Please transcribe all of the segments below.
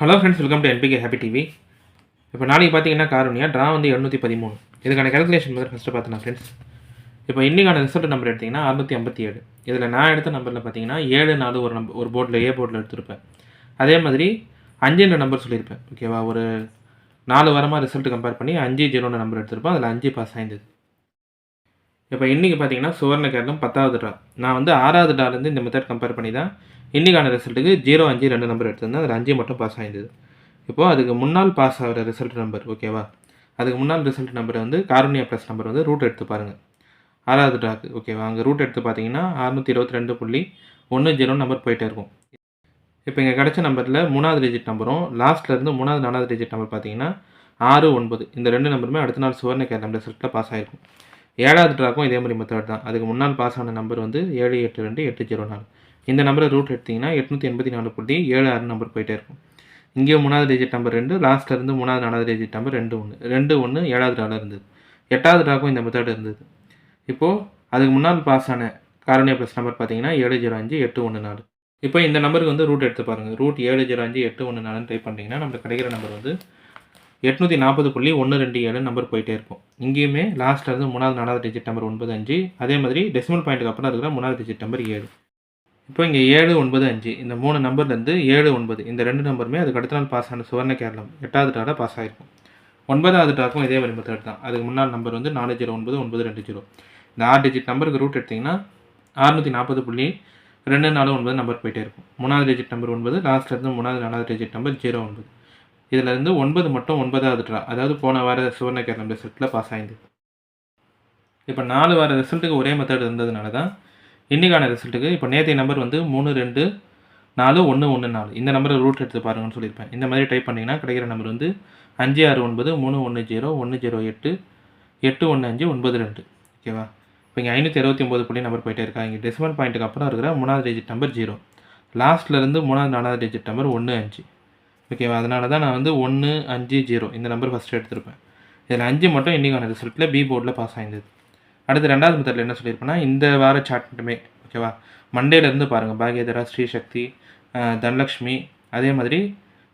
Hello friends welcome to NBK happy TV இப்போ நாளைக்கு பார்த்தீங்கன்னா காரணியா ட்ரா வந்து எழுநூற்றி பதிமூணு. இதுக்கான கேல்குலேஷன் முதல்ல ஃபஸ்ட்டு பார்த்தேன் ஃப்ரெண்ட்ஸ் இப்போ இன்றைக்கான ரிசல்ட் நம்பர் எடுத்திங்கன்னா அறுநூற்றி ஐம்பத்தி ஏழு. இதில் நான் எடுத்த நம்பரில் பார்த்தீங்கன்னா ஏழு நாலு ஒரு நம்பர் ஒரு போர்டில் ஏ போர்டில் எடுத்திருப்பேன். அதே மாதிரி அஞ்சுன்ற நம்பர் சொல்லியிருப்பேன். ஓகேவா ஒரு நாலு வாரமாக ரிசல்ட் கம்பேர் பண்ணி அஞ்சு ஜீரோன்ற நம்பர் எடுத்திருப்போம். அதில் அஞ்சு பாஸ் ஆயிருந்தது இப்போ இன்றைக்கி பார்த்தீங்கன்னா சுவர்ண கேரளம் பத்தாவது ட்ரா நான் வந்து ஆறாவது ட்ராலேருந்து இந்த மெத்தட் கம்பேர் பண்ணி தான் இன்றைக்கான ரிசல்ட்டுக்கு ஜீரோ அஞ்சு ரெண்டு நம்பர் எடுத்திருந்தேன். அதில் அஞ்சு மட்டும் பாஸ் ஆகிருந்தது இப்போது அதுக்கு முன்னால் பாஸ் ஆகிற ரிசல்ட் நம்பர் ஓகேவா அதுக்கு முன்னால் ரிசல்ட் நம்பர் வந்து கார்னியா ப்ளஸ் நம்பர் வந்து ரூட் எடுத்து பாருங்கள் ஆறாவது ட்ராக்கு ஓகேவா அங்கே ரூட் எடுத்து பார்த்தீங்கன்னா அறுநூற்றி இருபத்தி ரெண்டு புள்ளி ஒன்று ஜீரோ நம்பர் போயிட்டே இருக்கும். இப்போ இங்கே கிடச்ச நம்பரில் மூணாவது டிஜிட் நம்பரும் லாஸ்ட்லேருந்து மூணாவது நாலாவது டிஜிட் நம்பர் பார்த்தீங்கன்னா ஆறு ஒன்பது. இந்த ரெண்டு நம்பருமே அடுத்த நாள் சுவர்ண கேரளம் ரிசல்ட்டில் பாஸ் ஆகிருக்கும் ஏழாவது ட்ராக்கும் இதே மாதிரி மெத்தட் தான். அதுக்கு முன்னால் பாஸ் ஆன நம்பர் வந்து ஏழு எட்டு ரெண்டு எட்டு ஜீரோ நாலு. இந்த நம்பரை ரூட் எடுத்திங்கன்னா எட்நூற்றி எண்பத்தி நாலு புள்ளி ஏழு ஆறு நம்பர் போயிட்டே இருக்கும். இங்கேயும் மூணாவது டிஜிட் நம்பர் ரெண்டு லாஸ்ட்லேருந்து மூணாவது நாலாவது டிஜிட் நம்பர் ரெண்டு ஒன்று ரெண்டு ஒன்று ஏழாவது ட்ராவில் இருந்தது. எட்டாவது ட்ராக்கும் இந்த மெத்தட் இருந்தது. இப்போது அதுக்கு முன்னால் பாஸ் ஆன காரணிய ப்ளஸ் நம்பர் பார்த்தீங்கன்னா ஏழு ஜீரோ அஞ்சு எட்டு ஒன்று நாலு. இப்போ இந்த நம்பருக்கு வந்து ரூட் எடுத்து பாருங்கள் ரூட் ஏழு ஜீரோ அஞ்சு எட்டு ஒன்று நாலுன்னு டைப் பண்ணிங்கன்னா நம்மளுக்கு கிடைக்கிற நம்பர் வந்து எட்நூற்றி நாற்பது புள்ளி ஒன்று ரெண்டு ஏழு நம்பர் போயிட்டே இருக்கும். இங்கேயுமே லாஸ்ட்டில் இருந்து மூணாவது நாலாவது டிஜிட் நம்பர் ஒன்பது அஞ்சு அதே மாதிரி டெசிமல் பாயிண்ட்டுக்கு அப்புறம் இருக்கிற மூணாவது டிஜிட் நம்பர் ஏழு. இப்போ இங்கே ஏழு ஒன்பது அஞ்சு. இந்த மூணு நம்பர்லேருந்து ஏழு ஒன்பது. இந்த ரெண்டு நம்பருமே அதுக்கு அடுத்த நாள் பாஸ் ஆன சுவர்ண கேரளம். எட்டாவது டாட பாஸ் ஆகிருக்கும் ஒன்பதாவது டாக்கும் இதே வரி மெத்தட் தான். அதுக்கு முன்னாள் நம்பர் வந்து நாலு ஜீரோ ஒன்பது ஒன்பது ரெண்டு ஜீரோ. இந்த ஆறு டிஜிட் நம்பருக்கு ரூட் எடுத்திங்கன்னா அறுநூற்றி நாற்பது புள்ளி ரெண்டு நாலு ஒன்பது நம்பர் போயிட்டே இருக்கும். மூணாவது டிஜிட் நம்பர் ஒன்பது லாஸ்ட்லேருந்து மூணாவது நாலாவது டிஜிட் நம்பர் ஜீரோ ஒன்பது. இதிலேருந்து ஒன்பது மட்டும் ஒன்பதாவது ட்ரா அதாவது போன வார சுவர்ண கேரளம் ரிசல்ட்டில் பாஸ் ஆகிருந்தது இப்போ நாலு வார ரிசல்ட்டுக்கு ஒரே மெத்தட் இருந்ததுனால தான் இன்றைக்கான ரிசல்ட்டுக்கு இப்போ நேற்றைய நம்பர் வந்து மூணு ரெண்டு நாலு ஒன்று ஒன்று நாலு. இந்த நம்பரை ரூட் எடுத்து பாருங்கன்னு சொல்லியிருப்பேன். இந்த மாதிரி டைப் பண்ணிங்கன்னா கிடைக்கிற நம்பர் வந்து அஞ்சு ஆறு ஒன்பது மூணு ஒன்று ஜீரோ ஒன்று ஜீரோ எட்டு எட்டு ஒன்று அஞ்சு ஒன்பது ரெண்டு. ஓகேவா? இப்போ இங்கே ஐநூற்றி இருபத்தி ஒம்பது புள்ளி நம்பர் போயிட்டே இருக்கா. இங்கே டெசிமல் பாயிண்ட்டுக்கு அப்புறம் இருக்கிற மூணாவது டிஜிட் நம்பர் ஜீரோ லாஸ்ட்லேருந்து மூணாவது நாலாவது டிஜிட் நம்பர் ஒன்று அஞ்சு. ஓகேவா? அதனால தான் நான் வந்து ஒன்று அஞ்சு ஜீரோ இந்த நம்பர் ஃபஸ்ட்டு எடுத்திருப்பேன். இதில் அஞ்சு மட்டும் இன்றைக்கான ரிசல்ட்டில் பி போர்டில் பாஸ் ஆயிருந்தது. அடுத்து ரெண்டாவது மெத்தடில் என்ன சொல்லியிருப்பேன்னா இந்த வார சார்ட் மட்டுமே ஓகேவா மண்டேலேருந்து பாருங்கள் பாகியதரா ஸ்ரீசக்தி தனலக்ஷ்மி அதே மாதிரி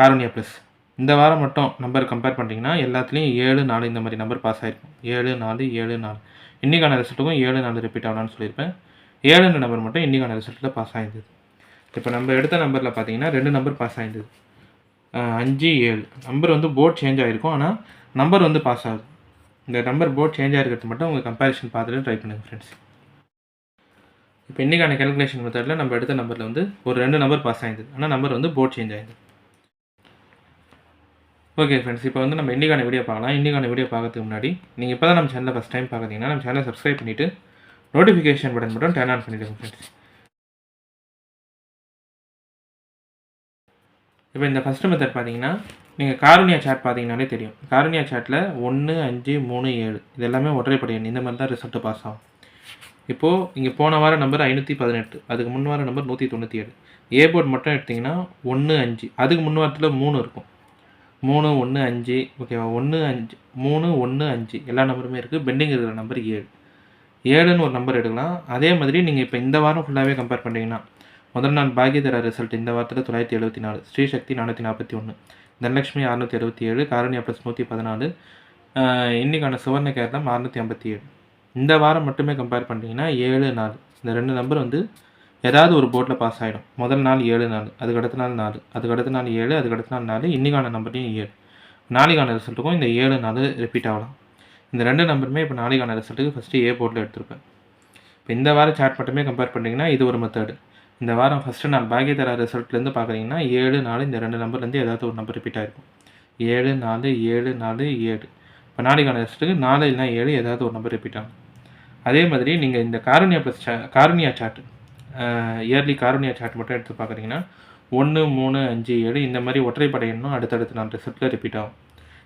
காரோனியா ப்ளஸ் இந்த வாரம் மட்டும் நம்பர் கம்பேர் பண்ணிட்டீங்கன்னா எல்லாத்துலேயும் ஏழு நாலு இந்த மாதிரி நம்பர் பாஸ் ஆகிருக்கும் ஏழு நாலு ஏழு நாலு. இன்றைக்கான ரிசல்ட்டுக்கும் ஏழு நாலு ரிப்பீட் ஆகலாம்னு சொல்லியிருப்பேன். ஏழுன்ற நம்பர் மட்டும் இன்றைக்கான ரிசல்ட்டில் பாஸ் ஆகிருந்தது இப்போ நம்ம எடுத்த நம்பரில் பார்த்தீங்கன்னா ரெண்டு நம்பர் பாஸ் ஆகிருந்தது அஞ்சு ஏழு. நம்பர் வந்து போர்ட் சேஞ்ச் ஆகிருக்கும் ஆனால் நம்பர் வந்து பாஸ் ஆகுது. இந்த நம்பர் போர்ட் சேஞ்ச் ஆகிருக்கிறது மட்டும் உங்கள் கம்பேரிஷன் பார்த்துட்டு ட்ரை பண்ணுங்கள் ஃப்ரெண்ட்ஸ் இப்போ இன்றைக்கான கேல்குலேஷன் மெத்தடில் நம்ம எடுத்த நம்பரில் வந்து ஒரு ரெண்டு நம்பர் பாஸ் ஆயிருந்தது ஆனால் நம்பர் வந்து போர்ட் சேஞ்ச் ஆயிருந்தது ஓகே ஃப்ரெண்ட்ஸ் இப்போ வந்து நம்ம இன்றைக்கான வீடியோ பார்க்கலாம். இன்றைக்கான வீடியோ பார்க்கறதுக்கு முன்னாடி நீங்கள் இப்போ தான் நம்ம சேனலில் ஃபஸ்ட் டைம் பார்க்குறீங்கன்னா நம்ம சேனலை சப்ஸ்கிரைப் பண்ணிவிட்டு நோட்டிஃபிகேஷன் பட்டன் மட்டும் டர்ன் ஆன் பண்ணிவிடுங்க ஃப்ரெண்ட்ஸ் இப்போ இந்த ஃபஸ்ட்டு மெத்தட் பார்த்தீங்கன்னா நீங்கள் காரணியா சாட் பார்த்தீங்கனாலே தெரியும். காரணியா சாட்டில் ஒன்று அஞ்சு மூணு ஏழு. இது எல்லாமே ஒற்றைப்படை எண். இந்த மாதிரி தான் ரிசல்ட்டு பாஸ் ஆகும். இப்போது இங்கே போன வார நம்பர் ஐநூற்றி பதினெட்டு. அதுக்கு முன் வார நம்பர் நூற்றி தொண்ணூற்றி ஏழு. ஏ போர்ட் மட்டும் எடுத்திங்கன்னா ஒன்று அஞ்சு. அதுக்கு முன் வாரத்தில் மூணு இருக்கும். மூணு ஒன்று அஞ்சு. ஓகேவா ஒன்று அஞ்சு. மூணு ஒன்று அஞ்சு. எல்லா நம்பருமே இருக்குது பெண்டிங் இருக்கிற நம்பர் ஏழு. ஏழுன்னு ஒரு நம்பர் எடுக்கலாம். அதே மாதிரி நீங்கள் இப்போ இந்த வாரம் ஃபுல்லாகவே கம்பேர் பண்ணிங்கன்னா முதல் நாள் பாகியதரா ரிசல்ட் இந்த வாரத்தில் தொள்ளாயிரத்தி எழுபத்தி நாலு. ஸ்ரீசக்தி நானூற்றி நாற்பத்தி ஒன்று தனலட்சுமி அறுநூற்றி அறுபத்தி ஏழு காரணியா ப்ளஸ் நூற்றி பதினாலு இன்றைக்கான சுவர்ண கேரளம் அறுநூற்றி ஐம்பத்தி ஏழு. இந்த வாரம் மட்டுமே கம்பேர் பண்ணிங்கன்னா ஏழு நாலு. இந்த ரெண்டு நம்பர் வந்து ஏதாவது ஒரு போர்ட்டில் பாஸ் ஆகிடும் முதல் நாள் ஏழு நாள் அதுக்கு அடுத்த நாள் நாலு அதுக்கு அடுத்த நாள் ஏழு அதுக்கு அடுத்த நாள் நாலு இன்றைக்கான நம்பர்லையும் ஏழு. நாளைக்கான ரிசல்ட்டுக்கும் இந்த ஏழு நாள் ரிப்பீட் ஆகலாம். இந்த ரெண்டு நம்பருமே இப்போ நாளைக்கான ரிசல்ட்டுக்கு ஃபஸ்ட்டு ஏ போர்ட்டில் எடுத்திருப்பேன். இப்போ இந்த வாரம் சார்ட் மட்டுமே கம்பேர் பண்ணிங்கன்னா இது ஒரு மெத்தடு இந்த வாரம் ஃபஸ்ட்டு நாள் பாக்யதரா ரிசல்ட்லேருந்து பார்க்குறீங்கன்னா ஏழு நாலு இந்த ரெண்டு நம்பர்லேருந்து ஏதாவது ஒரு நம்பர் ரிப்பீட் ஆகிருக்கும் ஏழு நாலு ஏழு நாலு ஏழு. இப்போ நாளைக்கான ரிசல்ட்டுக்கு நாலு இல்லைனா ஏழு ஏதாவது ஒரு நம்பர் ரிப்பீட் ஆகும். அதே மாதிரி நீங்கள் இந்த Karunya plus Karunya chart yearly Karunya chart மட்டும் எடுத்து பார்க்குறீங்கன்னா ஒன்று மூணு அஞ்சு ஏழு இந்த மாதிரி ஒற்றைப்படை எண்ணும் அடுத்தடுத்து நான் ரிசல்ட்டில் ரிப்பீட் ஆகும்.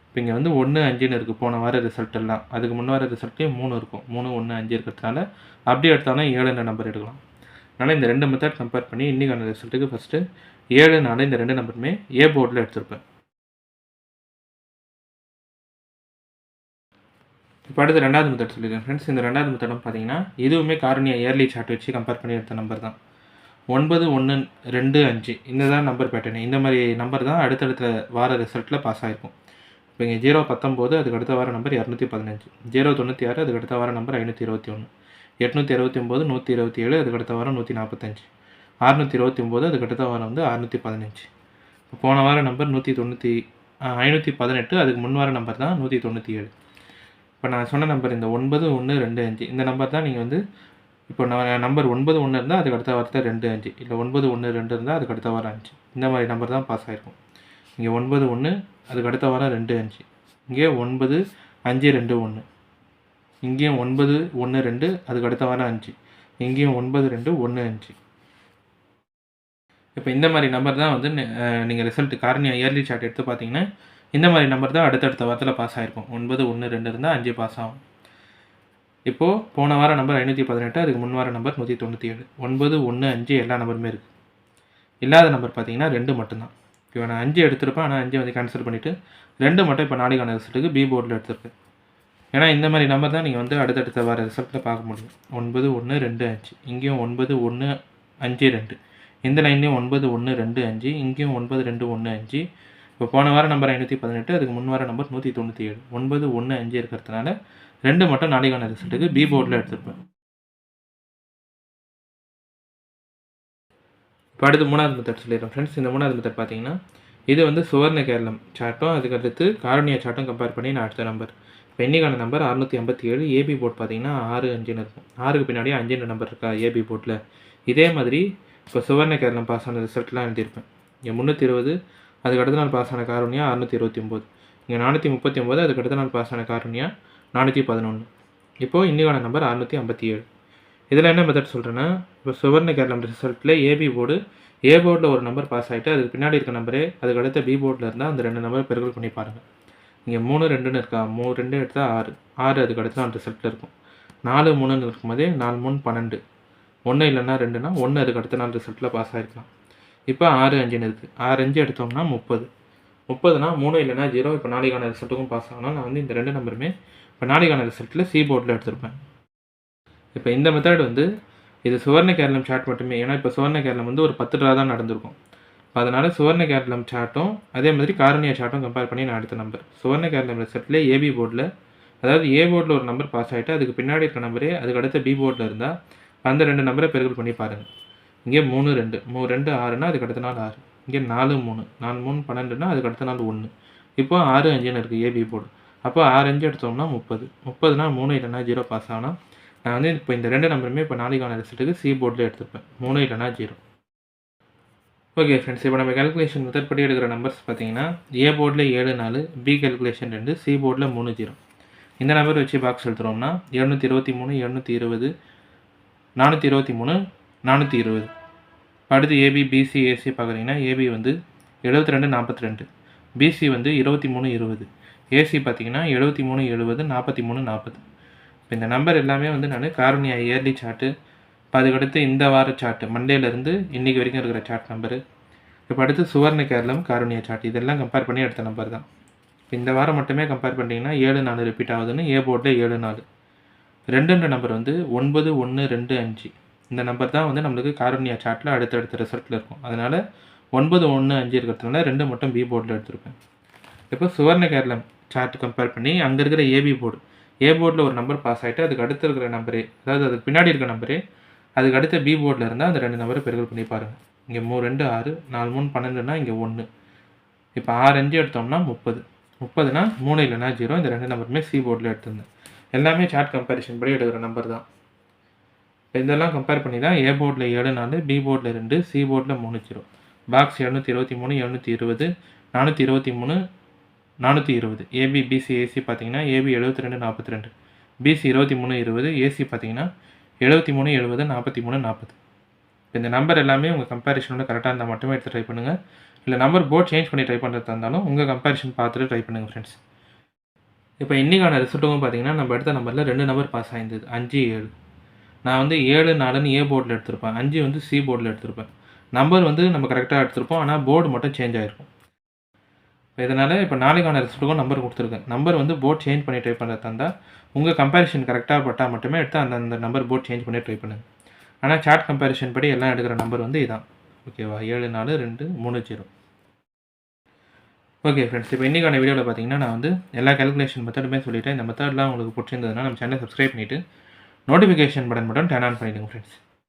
இப்போ இங்கே வந்து ஒன்று அஞ்சுன்னு இருக்குது போன வார ரிசல்ட் எல்லாம். அதுக்கு முன்னாடி ரிசல்ட்லேயும் மூணு இருக்கும். மூணு ஒன்று அஞ்சு இருக்கிறதுனால அப்படியே எடுத்தாலும் ஏழுன்ற நம்பர் எடுக்கலாம். அதனால் இந்த ரெண்டு மெத்தட் கம்பேர் பண்ணி இன்றைக்கான ரிசல்ட்டுக்கு ஃபஸ்ட்டு ஏழு நாலு இந்த ரெண்டு நம்பருமே ஏ போர்டில் எடுத்திருப்பேன். இப்போ அடுத்து ரெண்டாவது மெத்தட் சொல்லியிருக்கேன். ஃப்ரெண்ட்ஸ் இந்த ரெண்டாவது மெத்தடும் பார்த்தீங்கன்னா இதுவுமே காரணியா இயர்லி சார்ட் வச்சு கம்பேர் பண்ணி எடுத்த நம்பர் தான். ஒன்பது ஒன்று ரெண்டு அஞ்சு. இந்த தான் நம்பர் பேட்டர்னு இந்த மாதிரி நம்பர் தான் அடுத்தடுத்த வார ரிசல்ட்டில் பாஸ் ஆகிருக்கும் இப்போ இங்கே ஜீரோ பத்தொம்போது அதுக்கு அடுத்த வார நம்பர் இரநூத்தி பதினஞ்சு. ஜீரோ தொண்ணூற்றி ஆறு அதுக்கு அடுத்த வார நம்பர் ஐநூற்றி இருபத்தி ஒன்று எட்நூற்றி இருபத்தி ஒம்பது நூற்றி இருபத்தி ஏழு அதுக்கு அடுத்த வாரம் நூற்றி நாற்பத்தஞ்சு அறுநூற்றி இருபத்தி ஒம்பது அதுக்கு அடுத்த வாரம் வந்து அறுநூற்றி பதினஞ்சு. இப்போ போன வார நம்பர் நூற்றி தொண்ணூற்றி ஐநூற்றி பதினெட்டு அதுக்கு முன் வார நம்பர் தான் நூற்றி தொண்ணூற்றி ஏழு. இப்போ நான் சொன்ன நம்பர் இந்த ஒன்பது ஒன்று ரெண்டு அஞ்சு இந்த நம்பர் தான் நீங்கள் வந்து இப்போ நான் நம்பர் ஒன்பது ஒன்று இருந்தால் அதுக்கு அடுத்த வாரத்தில் ரெண்டு அஞ்சு. இல்லை ஒன்பது ஒன்று ரெண்டு இருந்தால் அதுக்கு அடுத்த வாரம் அஞ்சு. இந்த மாதிரி நம்பர் தான் பாஸ் ஆகிருக்கும் இங்கே ஒன்பது ஒன்று அதுக்கு அடுத்த வாரம் ரெண்டு அஞ்சு. இங்கே ஒன்பது அஞ்சு ரெண்டு ஒன்று. இங்கேயும் ஒன்பது ஒன்று ரெண்டு அதுக்கு அடுத்த வாரம் அஞ்சு. இங்கேயும் ஒன்பது ரெண்டு ஒன்று அஞ்சு. இப்போ இந்த மாதிரி நம்பர் தான் வந்து நீங்கள் ரிசல்ட் காரணியா இயர்லி சார்ட் எடுத்து பார்த்தீங்கன்னா இந்த மாதிரி நம்பர் தான் அடுத்தடுத்த வாரத்தில் பாஸ் ஆகிருக்கும் ஒன்பது ஒன்று ரெண்டு இருந்தால் அஞ்சு பாஸ் ஆகும். இப்போது போன வாரம் நம்பர் ஐநூற்றி பதினெட்டு அதுக்கு முன் வாரம் நம்பர் நூற்றி தொண்ணூற்றி ஏழு. ஒன்பது ஒன்று அஞ்சு எல்லா நம்பருமே இருக்குது இல்லாத நம்பர் பார்த்தீங்கன்னா ரெண்டு மட்டும்தான். இப்போ நான் அஞ்சு எடுத்திருப்பேன் ஆனால் அஞ்சு வந்து கேன்சல் பண்ணிவிட்டு ரெண்டு மட்டும் இப்போ நாளைக்கான ரிசல்ட்டுக்கு பி போர்டில் எடுத்திருப்பேன். ஏன்னா இந்த மாதிரி நம்பர் தான் நீங்கள் வந்து அடுத்தடுத்த வர ரிசல்ட்டில் பார்க்க முடியும். ஒன்பது ஒன்று ரெண்டு அஞ்சு. இங்கேயும் ஒன்பது ஒன்று அஞ்சு ரெண்டு. இந்த லைன்லேயும் ஒன்பது ஒன்று ரெண்டு அஞ்சு. இங்கேயும் ஒன்பது ரெண்டு ஒன்று அஞ்சு. இப்போ போன வாரம் நம்பர் ஐநூற்றி பதினெட்டு அதுக்கு முன் வார நம்பர் நூற்றி தொண்ணூற்றி ஏழு ஒன்பது ஒன்று அஞ்சு இருக்கிறதுனால ரெண்டு மட்டும் நாளைக்கான ரிசல்ட்டுக்கு பி போர்டில் எடுத்திருப்பேன். இப்போ அடுத்து மூணாவது மெத்தட் சொல்லிடுறேன். ஃப்ரெண்ட்ஸ் இந்த மூணாவது மெத்தட் பார்த்தீங்கன்னா இது வந்து சுவர்ண கேரளம் சார்ட்டும் அதுக்கடுத்து காரணியா சார்ட்டும் கம்பேர் பண்ணி நான் அடுத்த நம்பர் இப்போ நம்பர் அறுநூற்றி ஐம்பத்தி ஏழு ஏபி போர்ட் பார்த்தீங்கன்னா ஆறு அஞ்சுன்னு இருக்கும். ஆறுக்கு பின்னாடி அஞ்சுன்னு நம்பர் இருக்கா ஏபி போர்ட்டில் இதே மாதிரி இப்போ சுவர்ண கேரளம் பாஸ் ஆன ரிசல்ட்லாம் எழுதியிருப்பேன். இங்கே முந்நூற்றி இருபது அதுக்கு அடுத்த நாள் பாஸ் ஆன காரணியா அறுநூற்றி இருபத்தி ஒம்பது இங்கே நானூற்றி முப்பத்தி ஒம்பது அதுக்கு அடுத்த நாள் பாஸ் ஆன காரணியா நானூற்றி பதினொன்று இப்போது இன்னிக்கான நம்பர் அறுநூற்றி ஐம்பத்தி ஏழு. இதில் என்ன மெத்தட் சொல்கிறேன்னா இப்போ சுவர்ண கேரளம் ரிசல்ட்டில் ஏபி போர்டு ஏ போர்டில் ஒரு நம்பர் பாஸ் ஆகிட்டு அதுக்கு பின்னாடி இருக்க நம்பரே அதுக்கு அடுத்த பி போர்டில் இருந்தால் அந்த ரெண்டு நம்பர் பெருகல் பண்ணி பாருங்கள் இங்கே மூணு ரெண்டுன்னு இருக்கா? மூணு ரெண்டு எடுத்தால் ஆறு. ஆறு அதுக்கு அடுத்து தான் ரிசல்ட்டில் இருக்கும். நாலு மூணுன்னு இருக்கும்போதே நாலு மூணு பன்னெண்டு. ஒன்று இல்லைன்னா ரெண்டுனா ஒன்று அதுக்கு அடுத்த நாள் ரிசல்ட்டில் பாஸ் ஆகிருக்கலாம் இப்போ ஆறு அஞ்சுன்னு இருக்குது ஆறு அஞ்சு எடுத்தோம்னா முப்பது. முப்பதுனா மூணு இல்லைனா ஜீரோ இப்போ நாளைக்கான ரிசல்ட்டுக்கும் பாஸ் ஆகணும். நான் வந்து இந்த ரெண்டு நம்பருமே இப்போ நாளைக்கான ரிசல்ட்டில் சி போர்டில் எடுத்திருப்பேன். இப்போ இந்த மெத்தட் வந்து இது சுவர்ண கேரளம் சார்ட் மட்டுமே. ஏன்னா இப்போ சுவர்ண கேரளம் வந்து ஒரு பத்து ட்ரா தான் நடந்திருக்கும். அதனால் சுவர்ண கேரளம் சார்ட்டும் அதே மாதிரி காரணியா சார்ட்டும் கம்பேர் பண்ணி நான் அடுத்த நம்பர் சுவர்ண கேரளம் ரிசல்ட்டில் ஏபி போர்டில் அதாவது ஏ போர்டில் ஒரு நம்பர் பாஸ் ஆகிட்டு அதுக்கு பின்னாடி இருக்க நம்பரே அதுக்கு அடுத்த பி போர்டில் இருந்தால் அந்த ரெண்டு நம்பரை பெருகல் பண்ணி பாருங்கள் இங்கே மூணு ரெண்டு. மூணு ரெண்டு ஆறுனா அதுக்கு அடுத்த நாள் ஆறு. இங்கே நாலு மூணு. நாலு மூணு பன்னெண்டுனா அதுக்கு அடுத்த நாள் ஒன்று இப்போ ஆறு அஞ்சுன்னு இருக்குது ஏபி போர்டு அப்போ ஆறு அஞ்சு எடுத்தோம்னா முப்பது. முப்பதுனா மூணு இல்லைனா ஜீரோ பாஸ் ஆனால் நான் வந்து இப்போ இந்த ரெண்டு நம்பருமே இப்போ நாளைக்கான ரிசல்ட்டுக்கு சி போர்டில் எடுத்துப்பேன் மூணு இல்லைனா ஜீரோ ஓகே ஃப்ரெண்ட்ஸ் இப்போ நம்ம கேல்குலேஷன் மெத்தட் படி எடுக்கிற நம்பர்ஸ் பார்த்தீங்கன்னா ஏ போர்டில் ஏழு நாலு பி கேல்குலேஷன் ரெண்டு சி போர்டில் மூணு ஜீரோ. இந்த நம்பர் வச்சு பாக்ஸ் எழுத்துறோம்னா எழுநூற்றி இருபத்தி மூணு எழுநூற்றி இருபது நானூற்றி இருபத்தி மூணு நானூற்றி இருபது அடுத்து ஏபி பிசி ஏசி பார்க்குறீங்கன்னா ஏபி வந்து எழுபத்தி ரெண்டு நாற்பத்தி ரெண்டு பிசி வந்து இருபத்தி மூணு இருபது ஏசி பார்த்தீங்கன்னா எழுபத்தி மூணு எழுபது நாற்பத்தி மூணு நாற்பது இப்போ இந்த நம்பர் எல்லாமே வந்து நான் காரணியா இயர்லி சார்ட்டு அதுக்கடுத்து இந்த வார சார்ட்டு மண்டேலேருந்து இன்றைக்கி வரைக்கும் இருக்கிற சார்ட் நம்பரு இப்போ அடுத்து சுவர்ண கேரளம் காரணியா சார்ட் இதெல்லாம் கம்பேர் பண்ணி எடுத்த நம்பர் தான். இந்த வாரம் மட்டுமே கம்பேர் பண்ணிட்டீங்கன்னா ஏழு நாலு ரிப்பீட் ஆகுதுன்னு ஏ போர்டில் ஏழு நாலு. ரெண்டுன்ற நம்பர் வந்து ஒன்பது ஒன்று ரெண்டு அஞ்சு. இந்த நம்பர் தான் வந்து நம்மளுக்கு காரணியா சார்ட்டில் அடுத்தடுத்த ரிசல்ட்டில் இருக்கும். அதனால் ஒன்பது ஒன்று அஞ்சு இருக்கிறதுனால ரெண்டு மட்டும் பி போர்டில் எடுத்திருப்பேன். இப்போ சுவர்ண கேரளம் சார்ட் கம்பேர் பண்ணி அங்கே இருக்கிற ஏபி போர்டு ஏ போர்டில் ஒரு நம்பர் பாஸ் ஆகிட்டு அதுக்கு அடுத்து இருக்கிற நம்பரே அதாவது அதுக்கு பின்னாடி இருக்கிற நம்பரே அதுக்கு அடுத்த பி போர்டில் இருந்தால் அந்த ரெண்டு நம்பரை பெருகல் பண்ணி பாருங்கள் இங்கே மூணு ரெண்டு ஆறு நாலு மூணு பன்னெண்டுனா இங்கே ஒன்று இப்போ ஆறு அஞ்சு எடுத்தோம்னா முப்பது. முப்பதுனா மூணு இல்லைனா ஜீரோ இந்த ரெண்டு நம்பருமே சி போர்டில் எடுத்திருந்தேன். எல்லாமே சார்ட் கம்பேரிஷன் படி எடுக்கிற நம்பர் தான். இப்போ இதெல்லாம் கம்பேர் பண்ணி தான் ஏ போர்டில் ஏழு நாலு பி போர்டில் ரெண்டு சி போர்டில் மூணு ஜீரோ பாக்ஸ் எழுநூற்றி இருபத்தி மூணு எழுநூற்றி இருபது நானூற்றி இருபத்தி மூணு நானூற்றி இருபது. ஏபி பிசி ஏசி பார்த்தீங்கன்னா ஏபி எழுபத்தி ரெண்டு நாற்பத்தி ரெண்டு. பிசி இருபத்தி மூணு இருபது ஏசி பார்த்தீங்கன்னா எழுபத்தி மூணு எழுபது நாற்பத்தி மூணு நாற்பது இந்த நம்பர் எல்லாமே உங்கள் கம்பேரிஷனோட கரெக்டாக இருந்தால் மட்டுமே எடுத்து ட்ரை பண்ணுங்கள் இல்லை நம்பர் போர்ட் சேஞ்ச் பண்ணி ட்ரை பண்ணுறதா இருந்தாலும் உங்கள் கம்பேரிஷன் பார்த்துட்டு ட்ரை பண்ணுங்கள் ஃப்ரெண்ட்ஸ் இப்போ இன்றைக்கான ரிசல்ட்டும் பார்த்தீங்கன்னா நம்ம எடுத்த நம்பரில் ரெண்டு நம்பர் பாஸ் ஆயிருந்தது. அஞ்சு ஏழு. நான் வந்து ஏழு நாலுன்னு ஏ போர்டில் எடுத்திருப்பேன். அஞ்சு வந்து சி போர்டில் எடுத்திருப்பேன். நம்பர் வந்து நம்ம கரெக்டாக எடுத்திருப்போம். ஆனால் போர்டு மட்டும் சேஞ்ச் ஆகிருக்கும் இதனால் இப்போ நாளைக்கான ரிசல்ட்டுக்கும் நம்பர் கொடுத்துருக்கேன். நம்பர் வந்து போர்ட் சேஞ்ச் பண்ணி ட்ரை பண்ணுறதா இருந்தால் உங்கள் கம்பேரிஷன் கரெக்டாக பட்டால் மட்டுமே எடுத்து அந்த அந்த நம்பர் போர்ட் சேஞ்ச் பண்ணி ட்ரை பண்ணுங்கள் ஆனால் சார்ட் கம்பேரிஷன் படி எல்லாம் எடுக்கிற நம்பர் வந்து இதான். ஓகேவா ஏழு நாலு ரெண்டு மூணு ஜீரோ. ஓகே ஃப்ரெண்ட்ஸ் இப்போ இன்றைக்கான வீடியோவில் பார்த்தீங்கன்னா நான் வந்து எல்லா கேல்குலேஷன் மெத்தடுமே சொல்லிவிட்டேன் இந்த மெத்தட்லாம் உங்களுக்கு பிடிச்சிருந்ததுன்னா நம்ம சேனலை சப்ஸ்கிரைப் பண்ணிவிட்டு நோட்டிஃபிகேஷன் பட்டன் மட்டும் டேன் ஆன் பண்ணிவிடுங்க ஃப்ரெண்ட்ஸ்